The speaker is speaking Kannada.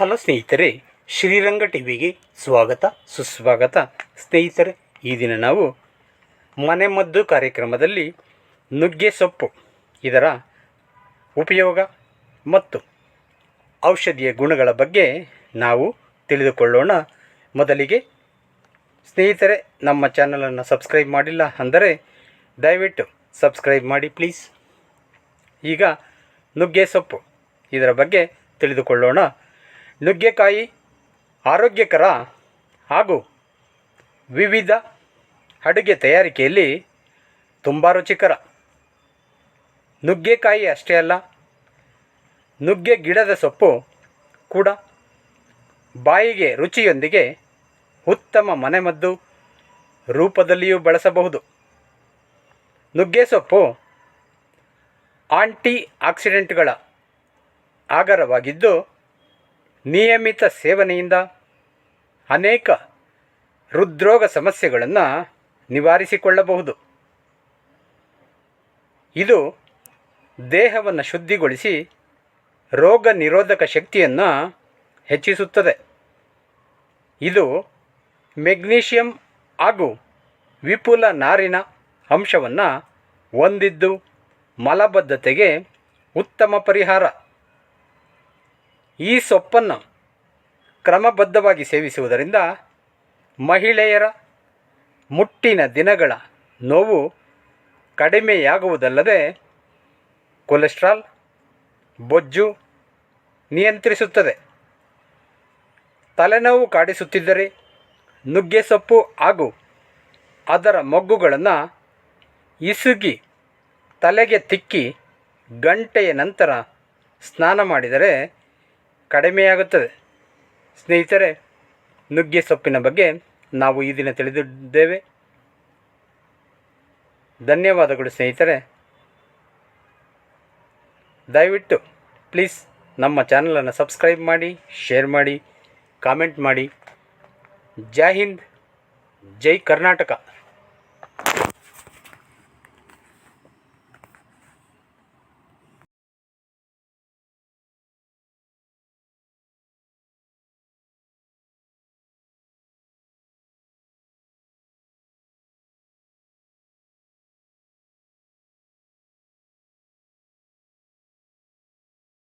ಹಲೋ ಸ್ನೇಹಿತರೆ, ಶ್ರೀರಂಗ ಟಿವಿಗೆ ಸ್ವಾಗತ, ಸುಸ್ವಾಗತ. ಸ್ನೇಹಿತರೆ, ಈ ದಿನ ನಾವು ಮನೆಮದ್ದು ಕಾರ್ಯಕ್ರಮದಲ್ಲಿ ನುಗ್ಗೆ ಸೊಪ್ಪು, ಇದರ ಉಪಯೋಗ ಮತ್ತು ಔಷಧಿಯ ಗುಣಗಳ ಬಗ್ಗೆ ನಾವು ತಿಳಿದುಕೊಳ್ಳೋಣ. ಮೊದಲಿಗೆ, ಸ್ನೇಹಿತರೆ, ನಮ್ಮ ಚಾನಲನ್ನು ಸಬ್ಸ್ಕ್ರೈಬ್ ಮಾಡಿಲ್ಲ ಅಂದರೆ ದಯವಿಟ್ಟು ಸಬ್ಸ್ಕ್ರೈಬ್ ಮಾಡಿ ಪ್ಲೀಸ್. ಈಗ ನುಗ್ಗೆ ಸೊಪ್ಪು ಇದರ ಬಗ್ಗೆ ತಿಳಿದುಕೊಳ್ಳೋಣ. ನುಗ್ಗೆಕಾಯಿ ಆರೋಗ್ಯಕರ ಹಾಗೂ ವಿವಿಧ ಅಡುಗೆ ತಯಾರಿಕೆಯಲ್ಲಿ ತುಂಬ ರುಚಿಕರ. ನುಗ್ಗೆಕಾಯಿ ಅಷ್ಟೇ ಅಲ್ಲ, ನುಗ್ಗೆ ಗಿಡದ ಸೊಪ್ಪು ಕೂಡ ಬಾಯಿಗೆ ರುಚಿಯೊಂದಿಗೆ ಉತ್ತಮ ಮನೆಮದ್ದು ರೂಪದಲ್ಲಿಯೂ ಬಳಸಬಹುದು. ನುಗ್ಗೆ ಸೊಪ್ಪು ಆಂಟಿ ಆಕ್ಸಿಡೆಂಟ್ಗಳ ಆಗರವಾಗಿದ್ದು ನಿಯಮಿತ ಸೇವನೆಯಿಂದ ಅನೇಕ ಹೃದ್ರೋಗ ಸಮಸ್ಯೆಗಳನ್ನು ನಿವಾರಿಸಿಕೊಳ್ಳಬಹುದು. ಇದು ದೇಹವನ್ನು ಶುದ್ಧಿಗೊಳಿಸಿ ರೋಗ ನಿರೋಧಕ ಶಕ್ತಿಯನ್ನು ಹೆಚ್ಚಿಸುತ್ತದೆ. ಇದು ಮೆಗ್ನೀಷಿಯಂ ಹಾಗೂ ವಿಪುಲ ನಾರಿನ ಅಂಶವನ್ನು ಹೊಂದಿದ್ದು ಮಲಬದ್ಧತೆಗೆ ಉತ್ತಮ ಪರಿಹಾರ. ಈ ಸೊಪ್ಪನ್ನು ಕ್ರಮಬದ್ಧವಾಗಿ ಸೇವಿಸುವುದರಿಂದ ಮಹಿಳೆಯರ ಮುಟ್ಟಿನ ದಿನಗಳ ನೋವು ಕಡಿಮೆಯಾಗುವುದಲ್ಲದೆ ಕೊಲೆಸ್ಟ್ರಾಲ್, ಬೊಜ್ಜು ನಿಯಂತ್ರಿಸುತ್ತದೆ. ತಲೆನೋವು ಕಾಡಿಸುತ್ತಿದ್ದರೆ ನುಗ್ಗೆ ಸೊಪ್ಪು ಹಾಗೂ ಅದರ ಮೊಗ್ಗುಗಳನ್ನು ಇಸುಗಿ ತಲೆಗೆ ತಿಕ್ಕಿ ಗಂಟೆಯ ನಂತರ ಸ್ನಾನ ಮಾಡಿದರೆ ಕಡಿಮೆಯಾಗುತ್ತದೆ. ಸ್ನೇಹಿತರೆ, ನುಗ್ಗೆ ಸೊಪ್ಪಿನ ಬಗ್ಗೆ ನಾವು ಈ ದಿನ ತಿಳಿದಿದ್ದೇವೆ. ಧನ್ಯವಾದಗಳು ಸ್ನೇಹಿತರೆ. ದಯವಿಟ್ಟು ಪ್ಲೀಸ್ ನಮ್ಮ ಚಾನಲನ್ನು ಸಬ್ಸ್ಕ್ರೈಬ್ ಮಾಡಿ, ಶೇರ್ ಮಾಡಿ, ಕಾಮೆಂಟ್ ಮಾಡಿ. ಜೈ ಹಿಂದ್, ಜೈ ಕರ್ನಾಟಕ.